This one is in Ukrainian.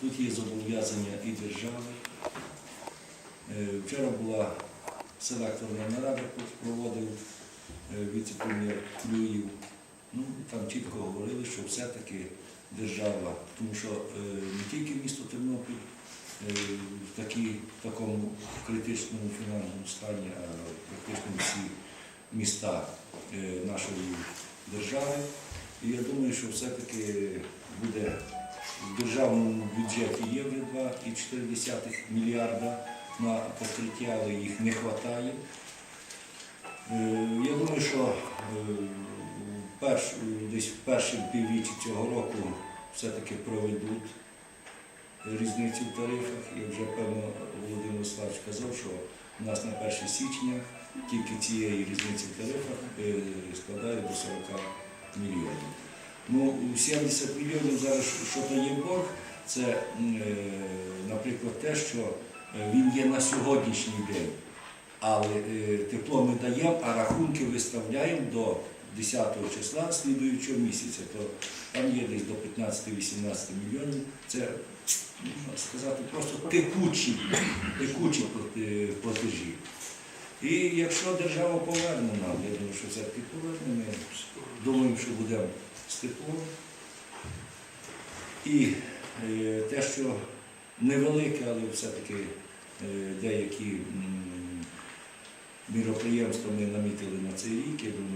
Тут є зобов'язання і держави. Е, Вчора була селекторна нарада, проводив е, віце-прем'єр Клюєв. Ну, там чітко говорили, що все-таки держава, тому що е, не тільки місто Тернопіль в такі, в такому критичному фінансовому стані, а практично всі міста нашої держави. І я думаю, що все-таки державному бюджеті є вже 2,4 мільярда на покриття, але їх не вистачає. Е, Я думаю, що е, перш, десь в першому півріччі цього року все-таки проведуть різницю в тарифах. І вже певно Володимир Владиславович казав, що у нас на 1 січня тільки цієї різниці в тарифах е, складає до 40 мільйонів. Ну, 70 мільйонів зараз, що то є борг, це, е, наприклад, те, що е, він є на сьогоднішній день. Але е, тепло ми даємо, а рахунки виставляємо до 10 числа слідуючого місяця. То там є десь до 15-18 мільйонів. Це, можна сказати, просто текучі, текучі платежі. І якщо держава поверне нам, я думаю, що все-таки поверне, ми думаємо, що будемо теплом. І е, те, що невелике, але все-таки е, деякі міроприємства ми намітили на цей рік, я думаю,